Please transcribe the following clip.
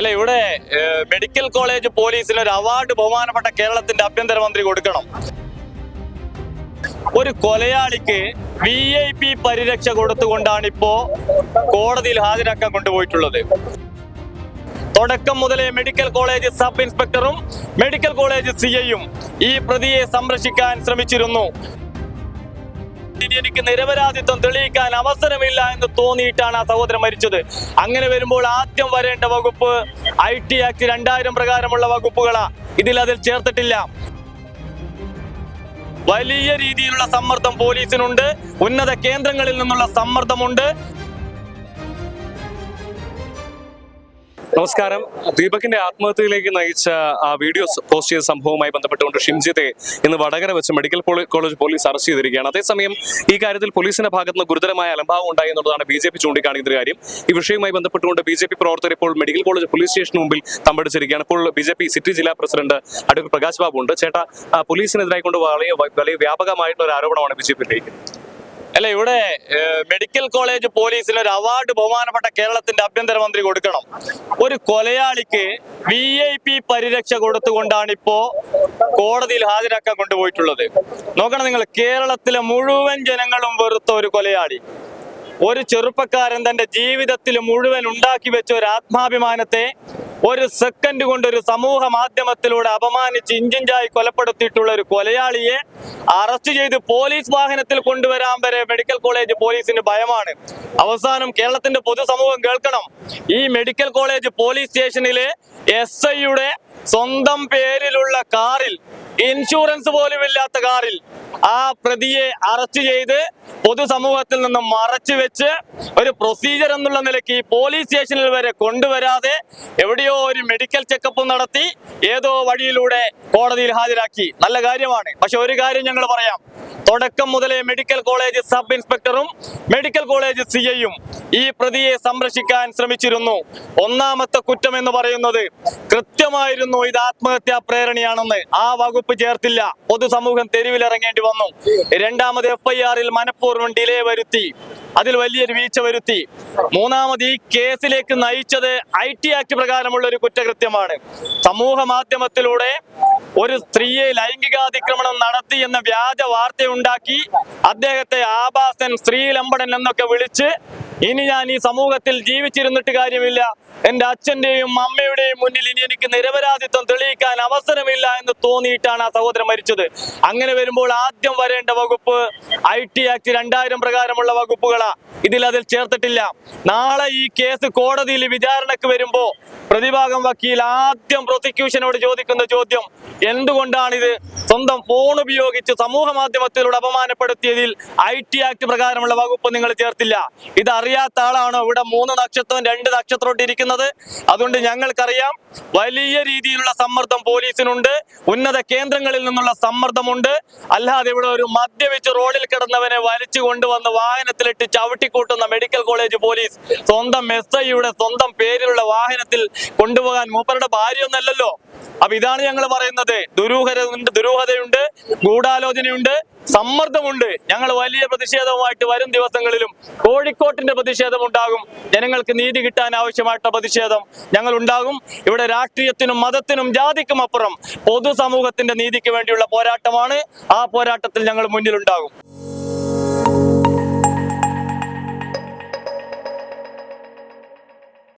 അല്ല ഇവിടെ medical college പോലീസിന് ഒരു അവാർഡ് ബഹുമാനപ്പെട്ട കേരളത്തിന്റെ ആഭ്യന്തരമന്ത്രി കൊടുക്കണം. ഒരു കൊലയാളിക്ക് വി ഐ പി പരിരക്ഷ കൊടുത്തുകൊണ്ടാണ് ഇപ്പോ കോടതിയിൽ ഹാജരാക്കാൻ കൊണ്ടുപോയിട്ടുള്ളത്. തുടക്കം മുതലേ മെഡിക്കൽ കോളേജ് സബ് ഇൻസ്പെക്ടറും മെഡിക്കൽ കോളേജ് സി ഐയും ഈ പ്രതിയെ സംരക്ഷിക്കാൻ ശ്രമിച്ചിരുന്നു. എനിക്ക് നിരപരാധിത്വം തെളിയിക്കാൻ അവസരമില്ല എന്ന് തോന്നിയിട്ടാണ് ആ സഹോദരൻ മരിച്ചത്. അങ്ങനെ വരുമ്പോൾ ആദ്യം വരേണ്ട വകുപ്പ് ഐ ടി ആക്ട് രണ്ടായിരം പ്രകാരമുള്ള വകുപ്പുകളാ. ഇതിൽ അതിൽ ചേർത്തിട്ടില്ല. വലിയ രീതിയിലുള്ള സമ്മർദ്ദം പോലീസിനുണ്ട്. ഉന്നത കേന്ദ്രങ്ങളിൽ നിന്നുള്ള സമ്മർദ്ദമുണ്ട്. നമസ്കാരം. ദീപകിന്റെ ആത്മഹത്യയിലേക്ക് നയിച്ച ആ വീഡിയോസ് പോസ്റ്റ് ചെയ്ത സംഭവവുമായി ബന്ധപ്പെട്ടുകൊണ്ട് ഷിംജിത്തെ ഇന്ന് വടകര വെച്ച് മെഡിക്കൽ കോളേജ് പോലീസ് അറസ്റ്റ് ചെയ്തിരിക്കുകയാണ്. അതേസമയം ഈ കാര്യത്തിൽ പോലീസിന്റെ ഭാഗത്ത് നിന്ന് ഗുരുതരമായ അലംഭാവം ഉണ്ടായി എന്നുള്ളതാണ് ബി ജെ പി ചൂണ്ടിക്കാണിക്കുന്ന കാര്യം. ഈ വിഷയവുമായി ബന്ധപ്പെട്ടുകൊണ്ട് ബി ജെ പി പ്രവർത്തകർ ഇപ്പോൾ മെഡിക്കൽ കോളേജ് പോലീസ് സ്റ്റേഷന് മുമ്പിൽ തമ്പടിച്ചിരിക്കുകയാണ്. ഇപ്പോൾ ബി ജെ പി സിറ്റി ജില്ലാ പ്രസിഡന്റ് അടൂർ പ്രകാശ് ബാബു ഉണ്ട്. ചേട്ടാ പോലീസിനെതിരായിക്കൊണ്ട് വളരെ വലിയ വ്യാപകമായിട്ടുള്ള ഒരു ആരോപണമാണ് ബി ജെ പി ഉന്നയിക്കുന്നത്. അല്ല ഇവിടെ മെഡിക്കൽ കോളേജ് പോലീസിന് ഒരു അവാർഡ് ബഹുമാനപ്പെട്ട കേരളത്തിന്റെ ആഭ്യന്തരമന്ത്രി കൊടുക്കണം. ഒരു കൊലയാളിക്ക് വി ഐ പി പരിരക്ഷ കൊടുത്തുകൊണ്ടാണ് ഇപ്പോ കോടതിയിൽ ഹാജരാക്കാൻ കൊണ്ടുപോയിട്ടുള്ളത്. നോക്കണം നിങ്ങൾ കേരളത്തിലെ മുഴുവൻ ജനങ്ങളും വെറുത്ത ഒരു കൊലയാളി. ഒരു ചെറുപ്പക്കാരൻ തന്റെ ജീവിതത്തിൽ മുഴുവൻ ഉണ്ടാക്കി വെച്ച ഒരു ആത്മാഭിമാനത്തെ ഒരു സെക്കൻഡ് കൊണ്ട് ഒരു സമൂഹ മാധ്യമത്തിലൂടെ അപമാനിച്ച് ഇഞ്ചിഞ്ചായി കൊലപ്പെടുത്തിയിട്ടുള്ള ഒരു കൊലയാളിയെ അറസ്റ്റ് ചെയ്ത് പോലീസ് വാഹനത്തിൽ കൊണ്ടുവരാൻ വരെ മെഡിക്കൽ കോളേജ് പോലീസിന് ഭയമാണ്. അവസാനം കേരളത്തിന്റെ പൊതുസമൂഹം കേൾക്കണം. ഈ മെഡിക്കൽ കോളേജ് പോലീസ് സ്റ്റേഷനിലെ എസ് ഐയുടെ സ്വന്തം പേരിലുള്ള കാറിൽ ഇൻഷുറൻസ് പോലും ഇല്ലാത്ത കാറിൽ ആ പ്രതിയെ അറസ്റ്റ് ചെയ്ത് പൊതുസമൂഹത്തിൽ നിന്ന് മറച്ചു വെച്ച് ഒരു പ്രൊസീജിയർ എന്നുള്ള നിലയ്ക്ക് ഈ പോലീസ് സ്റ്റേഷനിൽ വരെ കൊണ്ടുവരാതെ എവിടെയോ ഒരു മെഡിക്കൽ ചെക്കപ്പ് നടത്തി ഏതോ വഴിയിലൂടെ കോടതിയിൽ ഹാജരാക്കി. നല്ല കാര്യമാണ്. പക്ഷെ ഒരു കാര്യം ഞങ്ങൾ പറയാം. തുടക്കം മുതലേ മെഡിക്കൽ കോളേജ് സബ് ഇൻസ്പെക്ടറും മെഡിക്കൽ കോളേജ് സിഐയും ഈ പ്രതിയെ സംരക്ഷിക്കാൻ ശ്രമിച്ചിരുന്നു. ഒന്നാമത്തെ കുറ്റം എന്ന് പറയുന്നത് കൃത്യമായിരുന്നു ഇത് ആത്മഹത്യാ പ്രേരണയാണെന്ന്. ആ വകുപ്പ് ചേർത്തില്ല. പൊതുസമൂഹം തെരുവിലിറങ്ങേണ്ടി വന്നു. രണ്ടാമത് എഫ്ഐആറിൽ മനഃപൂർവം ഡിലേ വരുത്തി. അതിൽ വലിയൊരു വീഴ്ച വരുത്തി. മൂന്നാമത് ഈ കേസിലേക്ക് നയിച്ചത് ഐ ടി ആക്ട് പ്രകാരമുള്ള ഒരു കുറ്റകൃത്യമാണ്. സമൂഹ മാധ്യമത്തിലൂടെ ഒരു സ്ത്രീയെ ലൈംഗികാതിക്രമണം നടത്തി എന്ന വ്യാജ വാർത്തയുണ്ടാക്കി അദ്ദേഹത്തെ ആഭാസൻ സ്ത്രീലമ്പടൻ എന്നൊക്കെ വിളിച്ച് ഇനി ഞാൻ ഈ സമൂഹത്തിൽ ജീവിച്ചിരുന്നിട്ട് കാര്യമില്ല. എന്റെ അച്ഛന്റെയും അമ്മയുടെയും മുന്നിൽ ഇനി എനിക്ക് നിരപരാധിത്വം തെളിയിക്കാൻ അവസരമില്ല എന്ന് തോന്നിയിട്ടാണ് ആ സഹോദരൻ മരിച്ചത്. അങ്ങനെ വരുമ്പോൾ ആദ്യം വരേണ്ട വകുപ്പ് ഐ ടി ആക്ട് രണ്ടായിരം പ്രകാരമുള്ള വകുപ്പുകളാ. ഇതിൽ അതിൽ ചേർത്തിട്ടില്ല. നാളെ ഈ കേസ് കോടതിയിൽ വിചാരണക്ക് വരുമ്പോ പ്രതിഭാഗം വക്കീൽ ആദ്യം പ്രോസിക്യൂഷനോട് ചോദിക്കുന്ന ചോദ്യം എന്തുകൊണ്ടാണിത്? സ്വന്തം ഫോൺ ഉപയോഗിച്ച് സമൂഹ മാധ്യമത്തിലൂടെ അപമാനപ്പെടുത്തിയതിൽ ഐ ടി ആക്ട് പ്രകാരമുള്ള വകുപ്പ് നിങ്ങൾ ചേർത്തില്ല. ഇത് അറിയാത്ത ആളാണ് ഇവിടെ മൂന്ന് നക്ഷത്രവും രണ്ട് നക്ഷത്രവും ഇരിക്കുന്നത്. അതുകൊണ്ട് ഞങ്ങൾക്കറിയാം വലിയ രീതിയിലുള്ള സമ്മർദ്ദം പോലീസിനുണ്ട്. ഉന്നത കേന്ദ്രങ്ങളിൽ നിന്നുള്ള സമ്മർദ്ദമുണ്ട്. അല്ലാതെ ഇവിടെ ഒരു മദ്യപിച്ച് റോഡിൽ കിടന്നവനെ വലിച്ചു കൊണ്ടുവന്ന് വാഹനത്തിലിട്ട് ചവിട്ടിക്കൂട്ടുന്ന മെഡിക്കൽ കോളേജ് പോലീസ് സ്വന്തം എസ് ഐയുടെ സ്വന്തം പേരിലുള്ള വാഹനത്തിൽ കൊണ്ടുപോകാൻ മൂപ്പരുടെ ഭാര്യയൊന്നല്ലല്ലോ അപ്പൊ ഇതാണ് ഞങ്ങൾ പറയുന്നത്. ദുരൂഹത ദുരൂഹതയുണ്ട് ഗൂഢാലോചനയുണ്ട്. സമ്മർദ്ദമുണ്ട്. ഞങ്ങൾ വലിയ പ്രതിഷേധവുമായിട്ട് വരും ദിവസങ്ങളിലും കോഴിക്കോട്ടിന്റെ പ്രതിഷേധം ഉണ്ടാകും ജനങ്ങൾക്ക് നീതി കിട്ടാൻ ആവശ്യമായിട്ടുള്ള പ്രതിഷേധം ഞങ്ങൾ ഉണ്ടാകും ഇവിടെ രാഷ്ട്രീയത്തിനും മതത്തിനും ജാതിക്കും അപ്പുറം പൊതുസമൂഹത്തിന്റെ നീതിക്ക് വേണ്ടിയുള്ള പോരാട്ടമാണ്. ആ പോരാട്ടത്തിൽ ഞങ്ങൾ മുന്നിലുണ്ടാകും.